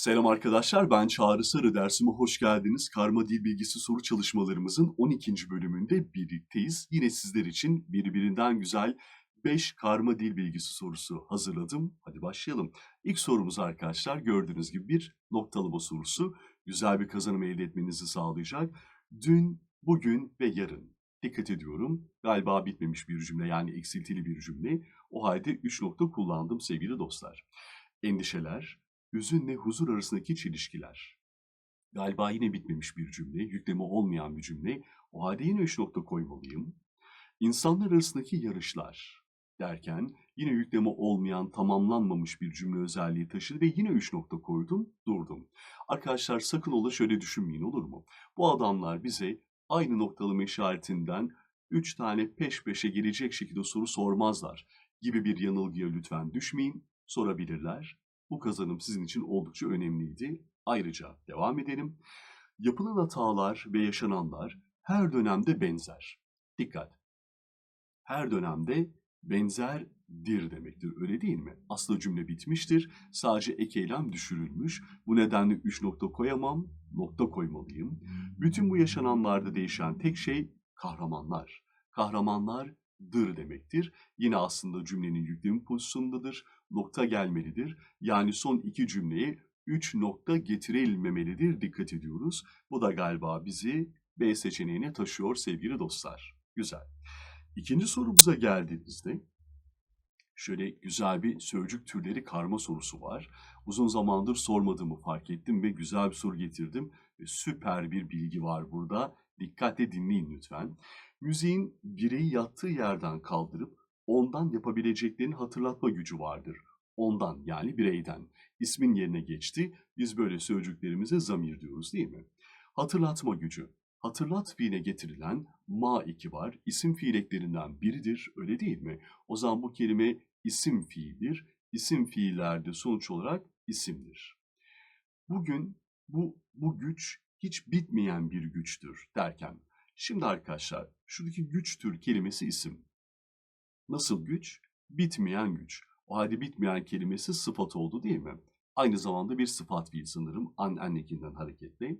Selam arkadaşlar, ben Çağrı Sarı. Dersime hoş geldiniz. Karma Dil Bilgisi soru çalışmalarımızın 12. bölümünde birlikteyiz. Yine sizler için birbirinden güzel 5 karma dil bilgisi sorusu hazırladım. Hadi başlayalım. İlk sorumuz arkadaşlar gördüğünüz gibi bir noktalama sorusu. Güzel bir kazanım elde etmenizi sağlayacak. Dün, bugün ve yarın. Dikkat ediyorum. Galiba bitmemiş bir cümle yani eksiltili bir cümle. O halde 3 nokta kullandım sevgili dostlar. Endişeler, hüzünle huzur arasındaki çelişkiler. Galiba yine bitmemiş bir cümle, yükleme olmayan bir cümle. O halde yine üç nokta koymalıyım. İnsanlar arasındaki yarışlar derken yine yükleme olmayan, tamamlanmamış bir cümle özelliği taşıdı ve yine üç nokta koydum, durdum. Arkadaşlar sakın ola şöyle düşünmeyin olur mu? Bu adamlar bize aynı noktalama işaretinden üç tane peş peşe gelecek şekilde soru sormazlar gibi bir yanılgıya lütfen düşmeyin, sorabilirler. Bu kazanım sizin için oldukça önemliydi. Ayrıca devam edelim. Yapılan hatalar ve yaşananlar her dönemde benzer. Dikkat! Her dönemde benzerdir demektir. Öyle değil mi? Aslında cümle bitmiştir. Sadece ek eylem düşürülmüş. Bu nedenle üç nokta koyamam, nokta koymalıyım. Bütün bu yaşananlarda değişen tek şey kahramanlar. Kahramanlardır demektir. Yine aslında cümlenin yüklemi pozisyonundadır. Nokta gelmelidir. Yani son iki cümleye üç nokta getirilmemelidir. Dikkat ediyoruz. Bu da galiba bizi B seçeneğine taşıyor sevgili dostlar. Güzel. İkinci sorumuza geldiğimizde şöyle güzel bir sözcük türleri karma sorusu var. Uzun zamandır sormadığımı fark ettim ve güzel bir soru getirdim. Ve süper bir bilgi var burada. Dikkatle dinleyin lütfen. Müziğin bireyi yattığı yerden kaldırıp ondan yapabileceklerini hatırlatma gücü vardır. Ondan yani bireyden. İsmin yerine geçti. Biz böyle sözcüklerimize zamir diyoruz değil mi? Hatırlatma gücü. Hatırlat fiiline getirilen ma eki var. İsim fiil eklerinden biridir. Öyle değil mi? O zaman bu kelime isim fiildir. İsim fiillerde sonuç olarak isimdir. Bugün bu, bu güç hiç bitmeyen bir güçtür derken. Şimdi arkadaşlar şuradaki güçtür kelimesi isim. Nasıl güç? Bitmeyen güç. O halde bitmeyen kelimesi sıfat oldu değil mi? Aynı zamanda bir sıfat fiil sanırım an ennekinden hareketle.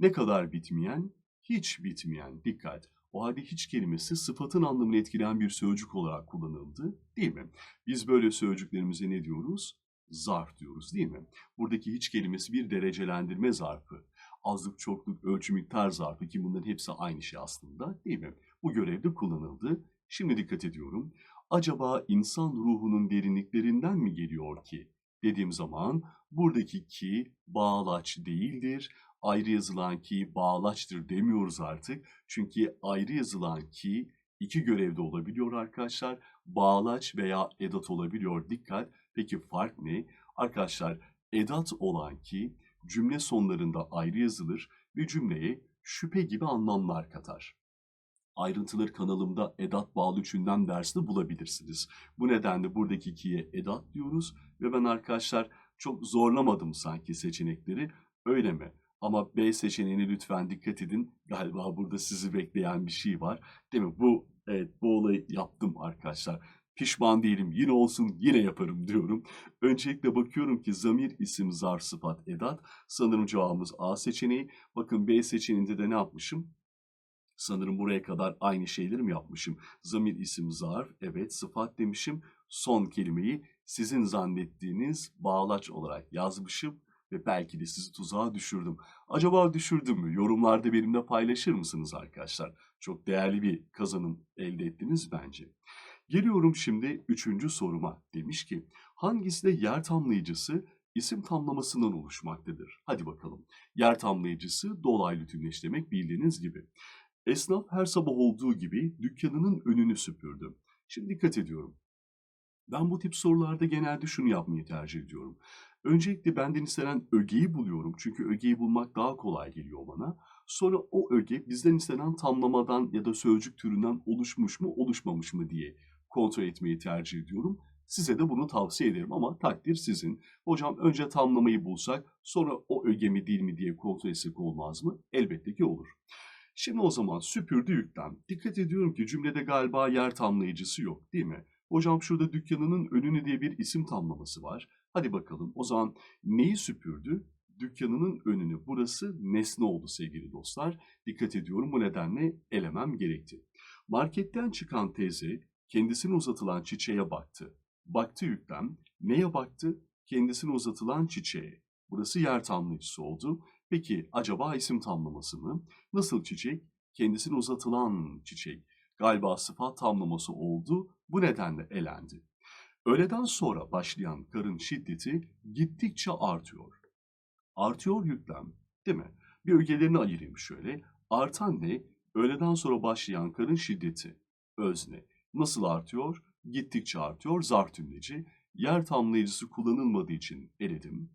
Ne kadar bitmeyen? Hiç bitmeyen. Dikkat. O halde hiç kelimesi sıfatın anlamını etkileyen bir sözcük olarak kullanıldı değil mi? Biz böyle sözcüklerimize ne diyoruz? Zarf diyoruz değil mi? Buradaki hiç kelimesi bir derecelendirme zarfı. Azlık, çokluk, ölçü, miktar zarfı ki bunların hepsi aynı şey aslında değil mi? Bu görevde kullanıldı. Şimdi dikkat ediyorum. Acaba insan ruhunun derinliklerinden mi geliyor ki? Dediğim zaman buradaki ki bağlaç değildir. Ayrı yazılan ki bağlaçtır demiyoruz artık. Çünkü ayrı yazılan ki iki görevde olabiliyor arkadaşlar. Bağlaç veya edat olabiliyor. Dikkat. Peki fark ne? Arkadaşlar edat olan ki cümle sonlarında ayrı yazılır ve cümleye şüphe gibi anlamlar katar. Ayrıntıları kanalımda edat bağlı üçünden dersinde bulabilirsiniz. Bu nedenle buradaki ikiye edat diyoruz ve ben arkadaşlar çok zorlamadım sanki seçenekleri. Öyle mi? Ama B seçeneğine lütfen dikkat edin. Galiba burada sizi bekleyen bir şey var. Değil mi? Bu evet bu olayı yaptım arkadaşlar. Pişman değilim. Yine olsun yine yaparım diyorum. Öncelikle bakıyorum ki zamir isim zarf sıfat edat. Sanırım cevabımız A seçeneği. Bakın B seçeneğinde de ne yapmışım? Sanırım buraya kadar aynı şeyleri mi yapmışım? Zamir isim zarf, evet sıfat demişim. Son kelimeyi sizin zannettiğiniz bağlaç olarak yazmışım ve belki de sizi tuzağa düşürdüm. Acaba düşürdüm mü? Yorumlarda benimle paylaşır mısınız arkadaşlar? Çok değerli bir kazanım elde ettiniz bence. Geliyorum şimdi üçüncü soruma. Demiş ki hangisi de yer tamlayıcısı isim tamlamasından oluşmaktadır? Hadi bakalım. Yer tamlayıcısı dolaylı tümleç demek bildiğiniz gibi. Esnaf her sabah olduğu gibi dükkanının önünü süpürdü. Şimdi dikkat ediyorum. Ben bu tip sorularda genelde şunu yapmayı tercih ediyorum. Öncelikle benden istenen ögeyi buluyorum. Çünkü ögeyi bulmak daha kolay geliyor bana. Sonra o öge bizden istenen tamlamadan ya da sözcük türünden oluşmuş mu oluşmamış mı diye kontrol etmeyi tercih ediyorum. Size de bunu tavsiye ederim ama takdir sizin. Hocam önce tamlamayı bulsak sonra o öge mi değil mi diye kontrol etsek olmaz mı? Elbette ki olur. Şimdi o zaman süpürdü yüklem. Dikkat ediyorum ki cümlede galiba yer tamlayıcısı yok değil mi? Hocam şurada dükkanının önünü diye bir isim tamlaması var. Hadi bakalım o zaman neyi süpürdü? dükkanının önünü. Burası nesne oldu sevgili dostlar. Dikkat ediyorum bu nedenle elemem gerekti. Marketten çıkan teyze kendisine uzatılan çiçeğe baktı. Baktı yüklem. Neye baktı? Kendisine uzatılan çiçeğe. Burası yer tamlayıcısı oldu. Peki acaba isim tamlaması mı? Nasıl çiçek? Kendisine uzatılan çiçek. Galiba sıfat tamlaması oldu. Bu nedenle elendi. Öğleden sonra başlayan karın şiddeti gittikçe artıyor. Artıyor yüklem, değil mi? Bir ögelerini ayırayım şöyle. Artan ne? Öğleden sonra başlayan karın şiddeti. Özne. Nasıl artıyor? Gittikçe artıyor. Zar tümleci. Yer tamlayıcısı kullanılmadığı için eledim.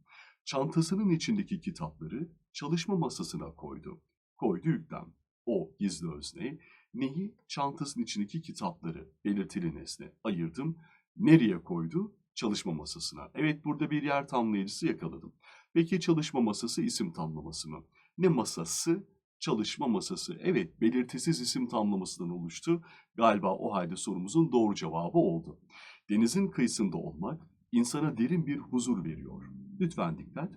Çantasının içindeki kitapları çalışma masasına koydu. Koydu yüklem. O gizli özne. Neyi? Çantasının içindeki kitapları. Belirtili nesne. Ayırdım. Nereye koydu? Çalışma masasına. Evet burada bir yer tamlayıcısı yakaladım. Peki çalışma masası isim tamlaması mı? Ne masası? Çalışma masası. Evet belirtisiz isim tamlamasından oluştu. Galiba o halde sorumuzun doğru cevabı oldu. Denizin kıyısında olmak insana derin bir huzur veriyor. Lütfen dikkat.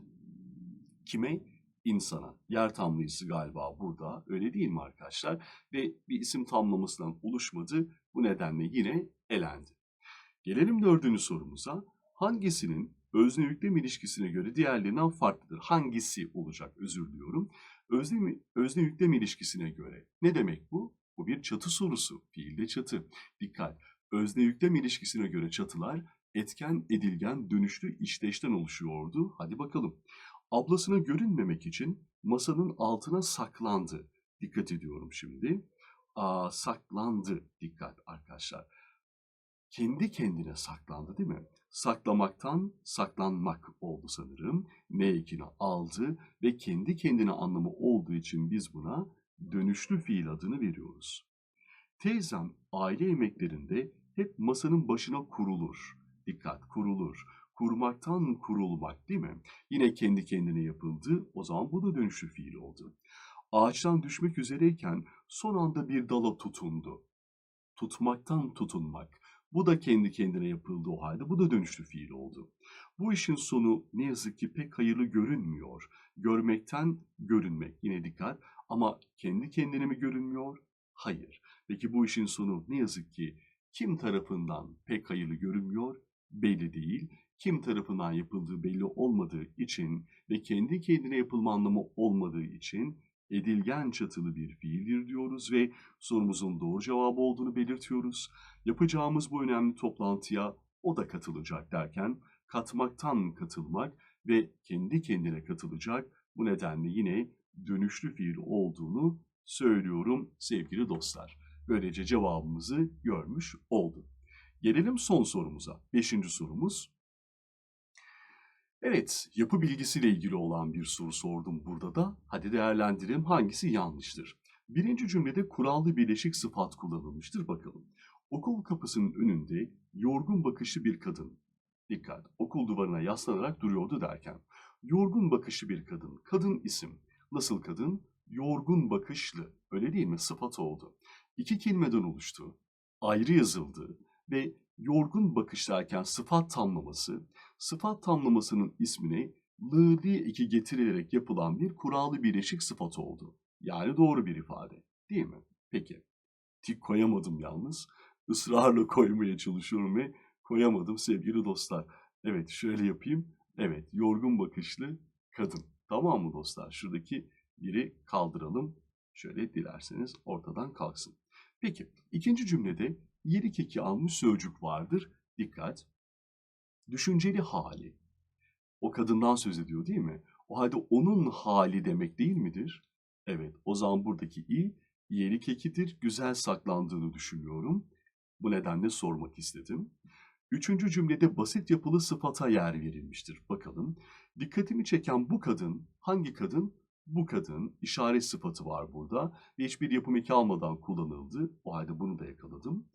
Kime? İnsana. Yer tamlayıcısı galiba burada. Öyle değil mi arkadaşlar? Ve bir isim tamlamasından oluşmadı. Bu nedenle yine elendi. Gelelim dördüncü sorumuza. Hangisinin özne yüklem ilişkisine göre diğerlerinden farklıdır? Hangisi olacak? Özür diliyorum. Özne, özne yüklem ilişkisine göre. Ne demek bu? Bu bir çatı sorusu. Fiilde çatı. Dikkat. Özne yüklem ilişkisine göre çatılar etken, edilgen, dönüşlü işteşten oluşuyordu. Hadi bakalım. Ablasına görünmemek için masanın altına saklandı. Dikkat ediyorum şimdi. Aa, saklandı. Dikkat arkadaşlar kendi kendine saklandı değil mi? Saklamaktan saklanmak oldu sanırım. Ne ekini aldı ve kendi kendine anlamı olduğu için biz buna dönüşlü fiil adını veriyoruz. Teyzem aile yemeklerinde hep masanın başına kurulur. Dikkat kurulur. Kurmaktan kurulmak değil mi? Yine kendi kendine yapıldı. O zaman bu da dönüşlü fiil oldu. Ağaçtan düşmek üzereyken son anda bir dala tutundu. Tutmaktan tutunmak. Bu da kendi kendine yapıldığı o halde bu da dönüşlü fiil oldu. Bu işin sonu ne yazık ki pek hayırlı görünmüyor. Görmekten görünmek yine dikkat ama kendi kendine mi görünmüyor? Hayır. Peki bu işin sonu ne yazık ki kim tarafından pek hayırlı görünmüyor? Belli değil. Kim tarafından yapıldığı belli olmadığı için ve kendi kendine yapılma anlamı olmadığı için edilgen çatılı bir fiildir diyoruz ve sorumuzun doğru cevabı olduğunu belirtiyoruz. Yapacağımız bu önemli toplantıya o da katılacak derken katmaktan katılmak ve kendi kendine katılacak bu nedenle yine dönüşlü fiil olduğunu söylüyorum sevgili dostlar. Böylece cevabımızı görmüş olduk. Gelelim son sorumuza. Beşinci sorumuz. Evet, yapı bilgisiyle ilgili olan bir soru sordum burada da. Hadi değerlendirelim hangisi yanlıştır. Birinci cümlede kurallı birleşik sıfat kullanılmıştır bakalım. Okul kapısının önünde yorgun bakışlı bir kadın. Dikkat, okul duvarına yaslanarak duruyordu derken. Yorgun bakışlı bir kadın. Kadın isim. Nasıl kadın? Yorgun bakışlı. Öyle değil mi? Sıfat oldu. İki kelimeden oluştu. Ayrı yazıldı ve yorgun bakış derken sıfat tamlaması, sıfat tamlamasının ismine lı iki getirilerek yapılan bir kurallı birleşik sıfat oldu. Yani doğru bir ifade. Değil mi? Peki. Tik koyamadım yalnız. Israrla koymaya çalışıyorum ve koyamadım sevgili dostlar. Evet şöyle yapayım. Evet yorgun bakışlı kadın. Tamam mı dostlar? Şuradaki biri kaldıralım. Şöyle dilerseniz ortadan kalksın. Peki ikinci cümlede yeri keki almış sözcük vardır. Dikkat. Düşünceli hali. O kadından söz ediyor değil mi? O halde onun hali demek değil midir? Evet o zaman buradaki i yeri kekidir. Güzel saklandığını düşünüyorum. Bu nedenle sormak istedim. Üçüncü cümlede basit yapılı sıfata yer verilmiştir. Bakalım. Dikkatimi çeken bu kadın, hangi kadın? Bu kadın, işaret sıfatı var burada ve hiçbir yapım eki almadan kullanıldı. O halde bunu da yakaladım.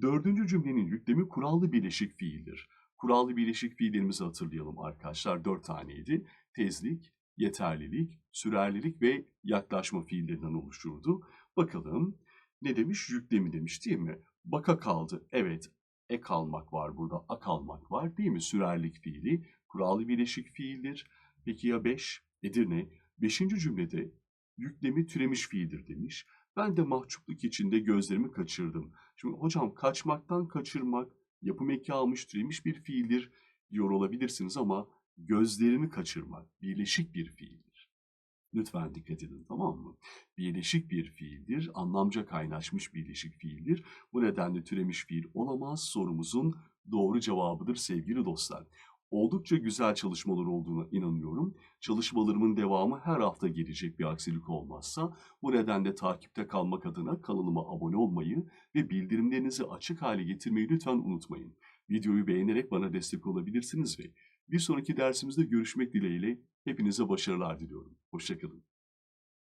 Dördüncü cümlenin yüklemi kurallı birleşik fiildir. Kurallı birleşik fiillerimizi hatırlayalım arkadaşlar. Dört taneydi. Tezlik, yeterlilik, sürerlilik ve yaklaşma fiillerinden oluşurdu. Bakalım ne demiş? Yüklemi demiş değil mi? Baka kaldı. Evet, ek almak var burada, ak almak var değil mi? Sürerlik fiili, kurallı birleşik fiildir. Peki ya 5? Edirne 5. cümlede yüklemi türemiş fiildir demiş. Ben de mahcupluk içinde gözlerimi kaçırdım. Şimdi hocam kaçmaktan kaçırmak yapım eki almış türemiş bir fiildir diyor olabilirsiniz ama gözlerini kaçırmak birleşik bir fiildir. Lütfen dikkat edin tamam mı? Birleşik bir fiildir, anlamca kaynaşmış birleşik fiildir. Bu nedenle türemiş fiil olamaz sorumuzun doğru cevabıdır sevgili dostlar. Oldukça güzel çalışmalar olduğuna inanıyorum. Çalışmalarımın devamı her hafta gelecek bir aksilik olmazsa. Bu nedenle takipte kalmak adına kanalıma abone olmayı ve bildirimlerinizi açık hale getirmeyi lütfen unutmayın. Videoyu beğenerek bana destek olabilirsiniz ve bir sonraki dersimizde görüşmek dileğiyle hepinize başarılar diliyorum. Hoşçakalın.